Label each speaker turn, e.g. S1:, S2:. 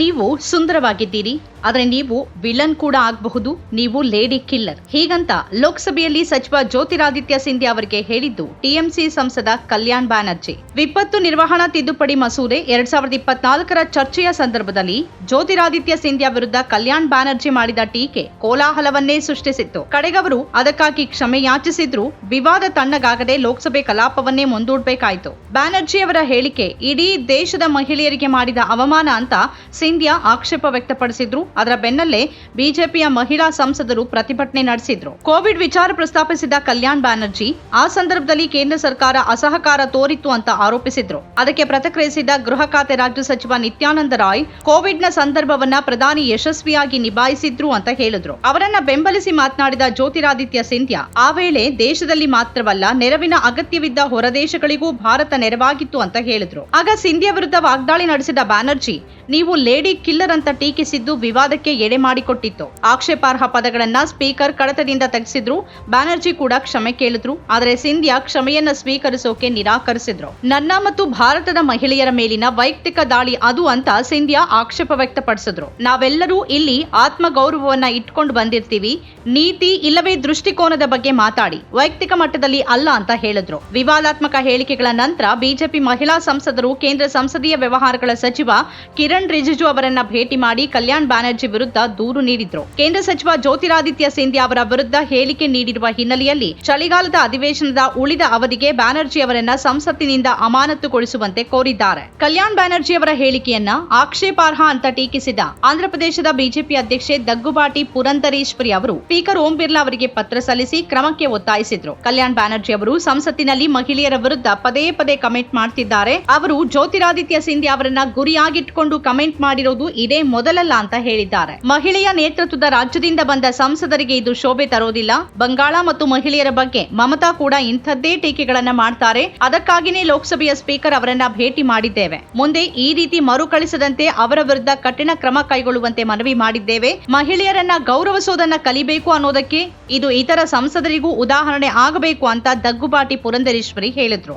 S1: ನೀವು ಸುಂದರವಾಗಿದ್ದೀರಿ, ಆದರೆ ನೀವು ವಿಲನ್ ಕೂಡ ಆಗಬಹುದು, ನೀವು ಲೇಡಿ ಕಿಲ್ಲರ್. ಹೀಗಂತ ಲೋಕಸಭೆಯಲ್ಲಿ ಸಚಿವ ಜ್ಯೋತಿರಾದಿತ್ಯ ಸಿಂಧ್ಯಾ ಅವರಿಗೆ ಹೇಳಿದ್ದು ಟಿಎಂಸಿ ಸಂಸದ ಕಲ್ಯಾಣ್ ಬ್ಯಾನರ್ಜಿ. ವಿಪತ್ತು ನಿರ್ವಹಣಾ ತಿದ್ದುಪಡಿ ಮಸೂದೆ ಎರಡ್ ಸಾವಿರದ ಇಪ್ಪತ್ನಾಲ್ಕರ ಚರ್ಚೆಯ ಸಂದರ್ಭದಲ್ಲಿ ಜ್ಯೋತಿರಾದಿತ್ಯ ಸಿಂಧ್ಯಾ ವಿರುದ್ಧ ಕಲ್ಯಾಣ್ ಬ್ಯಾನರ್ಜಿ ಮಾಡಿದ ಟೀಕೆ ಕೋಲಾಹಲವನ್ನೇ ಸೃಷ್ಟಿಸಿತ್ತು. ಕಡೆಗವರು ಅದಕ್ಕಾಗಿ ಕ್ಷಮೆ ಯಾಚಿಸಿದ್ರು ವಿವಾದ ತಣ್ಣಗಾಗದೆ ಲೋಕಸಭೆ ಕಲಾಪವನ್ನೇ ಮುಂದೂಡಬೇಕಾಯಿತು. ಬ್ಯಾನರ್ಜಿ ಅವರ ಹೇಳಿಕೆ ಇಡೀ ದೇಶದ ಮಹಿಳೆಯರಿಗೆ ಮಾಡಿದ ಅವಮಾನ ಅಂತ ಸಿಂಧ್ಯಾ ಆಕ್ಷೇಪ ವ್ಯಕ್ತಪಡಿಸಿದ್ರು. ಅದರ ಬೆನ್ನಲ್ಲೇ ಬಿಜೆಪಿಯ ಮಹಿಳಾ ಸಂಸದರು ಪ್ರತಿಭಟನೆ ನಡೆಸಿದ್ರು. ಕೋವಿಡ್ ವಿಚಾರ ಪ್ರಸ್ತಾಪಿಸಿದ ಕಲ್ಯಾಣ್ ಬ್ಯಾನರ್ಜಿ, ಆ ಸಂದರ್ಭದಲ್ಲಿ ಕೇಂದ್ರ ಸರ್ಕಾರ ಅಸಹಕಾರ ತೋರಿತ್ತು ಅಂತ ಆರೋಪಿಸಿದ್ರು. ಅದಕ್ಕೆ ಪ್ರತಿಕ್ರಿಯಿಸಿದ ಗೃಹ ಖಾತೆ ರಾಜ್ಯ ಸಚಿವ ನಿತ್ಯಾನಂದ ರಾಯ್, ಕೋವಿಡ್ನ ಸಂದರ್ಭವನ್ನ ಪ್ರಧಾನಿ ಯಶಸ್ವಿಯಾಗಿ ನಿಭಾಯಿಸಿದ್ರು ಅಂತ ಹೇಳಿದ್ರು. ಅವರನ್ನ ಬೆಂಬಲಿಸಿ ಮಾತನಾಡಿದ ಜ್ಯೋತಿರಾದಿತ್ಯ ಸಿಂಧ್ಯಾ, ಆ ವೇಳೆ ದೇಶದಲ್ಲಿ ಮಾತ್ರವಲ್ಲ, ನೆರವಿನ ಅಗತ್ಯವಿದ್ದ ಹೊರದೇಶಗಳಿಗೂ ಭಾರತ ನೆರವಾಗಿತ್ತು ಅಂತ ಹೇಳಿದ್ರು. ಆಗ ಸಿಂಧ್ಯಾ ವಿರುದ್ಧ ವಾಗ್ದಾಳಿ ನಡೆಸಿದ ಬ್ಯಾನರ್ಜಿ, ನೀವು ಲೇಡಿ ಕಿಲ್ಲರ್ ಅಂತ ಟೀಕಿಸಿದ್ದು ವಿವಾದಕ್ಕೆ ಎಡೆ ಮಾಡಿಕೊಟ್ಟಿತ್ತು. ಆಕ್ಷೇಪಾರ್ಹ ಪದಗಳನ್ನ ಸ್ಪೀಕರ್ ಕಡತದಿಂದ ತೆಗೆಸಿದ್ರು. ಬ್ಯಾನರ್ಜಿ ಕೂಡ ಕ್ಷಮೆ ಕೇಳಿದ್ರು. ಆದರೆ ಸಿಂಧ್ಯಾ ಕ್ಷಮೆಯನ್ನ ಸ್ವೀಕರಿಸೋಕೆ ನಿರಾಕರಿಸಿದ್ರು. ನನ್ನ ಮತ್ತು ಭಾರತದ ಮಹಿಳೆಯರ ಮೇಲಿನ ವೈಯಕ್ತಿಕ ದಾಳಿ ಅದು ಅಂತ ಸಿಂಧ್ಯಾ ಆಕ್ಷೇಪ ವ್ಯಕ್ತಪಡಿಸಿದ್ರು. ನಾವೆಲ್ಲರೂ ಇಲ್ಲಿ ಆತ್ಮಗೌರವವನ್ನ ಇಟ್ಕೊಂಡು ಬಂದಿರ್ತೀವಿ. ನೀತಿ ಇಲ್ಲವೇ ದೃಷ್ಟಿಕೋನದ ಬಗ್ಗೆ ಮಾತಾಡಿ. ವೈಯಕ್ತಿಕ ಮಟ್ಟದಲ್ಲಿ ಅಲ್ಲ ಅಂತ ಹೇಳಿದ್ರು. ವಿವಾದಾತ್ಮಕ ಹೇಳಿಕೆಗಳ ನಂತರ ಬಿಜೆಪಿ ಮಹಿಳಾ ಸಂಸದರು, ಕೇಂದ್ರ ಸಂಸದೀಯ ವ್ಯವಹಾರಗಳ ಸಚಿವ ಕಿರಣ್ ರಿಜಿಜು ಅವರನ್ನ ಭೇಟಿ ಮಾಡಿ ಕಲ್ಯಾಣ್ ಬ್ಯಾನರ್ಜಿ ವಿರುದ್ಧ ದೂರು ನೀಡಿದ್ರು. ಕೇಂದ್ರ ಸಚಿವ ಜ್ಯೋತಿರಾದಿತ್ಯ ಸಿಂಧ್ಯಾ ಅವರ ವಿರುದ್ಧ ಹೇಳಿಕೆ ನೀಡಿರುವ ಹಿನ್ನೆಲೆಯಲ್ಲಿ ಚಳಿಗಾಲದ ಅಧಿವೇಶನದ ಉಳಿದ ಅವಧಿಗೆ ಬ್ಯಾನರ್ಜಿ ಅವರನ್ನ ಸಂಸತ್ತಿನಿಂದ ಅಮಾನತುಗೊಳಿಸುವಂತೆ ಕೋರಿದ್ದಾರೆ. ಕಲ್ಯಾಣ್ ಬ್ಯಾನರ್ಜಿ ಅವರ ಹೇಳಿಕೆಯನ್ನ ಆಕ್ಷೇಪಾರ್ಹ ಅಂತ ಟೀಕಿಸಿದ ಆಂಧ್ರಪ್ರದೇಶದ ಬಿಜೆಪಿ ಅಧ್ಯಕ್ಷೆ ದಗ್ಗುಬಾಟಿ ಪುರಂದರೇಶ್ವರಿ ಅವರು ಸ್ಪೀಕರ್ ಓಂ ಬಿರ್ಲಾ ಅವರಿಗೆ ಪತ್ರ ಸಲ್ಲಿಸಿ ಕ್ರಮಕ್ಕೆ ಒತ್ತಾಯಿಸಿದ್ರು. ಕಲ್ಯಾಣ್ ಬ್ಯಾನರ್ಜಿ ಅವರು ಸಂಸತ್ತಿನಲ್ಲಿ ಮಹಿಳೆಯರ ವಿರುದ್ಧ ಪದೇ ಪದೇ ಕಮೆಂಟ್ ಮಾಡ್ತಿದ್ದಾರೆ. ಅವರು ಜ್ಯೋತಿರಾದಿತ್ಯ ಸಿಂಧ್ಯಾ ಅವರನ್ನ ಗುರಿಯಾಗಿಟ್ಟುಕೊಂಡು ಕಮೆಂಟ್ ಮಾಡಿರೋದು ಇದೇ ಮೊದಲಲ್ಲ ಅಂತ ಹೇಳಿದ್ದಾರೆ. ಮಹಿಳೆಯ ನೇತೃತ್ವದ ರಾಜ್ಯದಿಂದ ಬಂದ ಸಂಸದರಿಗೆ ಇದು ಶೋಭೆ ತರೋದಿಲ್ಲ. ಬಂಗಾಳ ಮತ್ತು ಮಹಿಳೆಯರ ಬಗ್ಗೆ ಮಮತಾ ಕೂಡ ಇಂಥದ್ದೇ ಟೀಕೆಗಳನ್ನ ಮಾಡ್ತಾರೆ. ಅದಕ್ಕಾಗಿನೇ ಲೋಕಸಭೆಯ ಸ್ಪೀಕರ್ ಅವರನ್ನ ಭೇಟಿ ಮಾಡಿದ್ದೇವೆ. ಮುಂದೆ ಈ ರೀತಿ ಮರುಕಳಿಸದಂತೆ ಅವರ ವಿರುದ್ಧ ಕಠಿಣ ಕ್ರಮ ಕೈಗೊಳ್ಳುವಂತೆ ಮನವಿ ಮಾಡಿದ್ದೇವೆ. ಮಹಿಳೆಯರನ್ನ ಗೌರವಿಸೋದನ್ನ ಕಲಿಬೇಕು ಅನ್ನೋದಕ್ಕೆ ಇದು ಇತರ ಸಂಸದರಿಗೂ ಉದಾಹರಣೆ ಆಗಬೇಕು ಅಂತ ದಗ್ಗುಬಾಟಿ ಪುರಂದರೇಶ್ವರಿ ಹೇಳಿದ್ರು.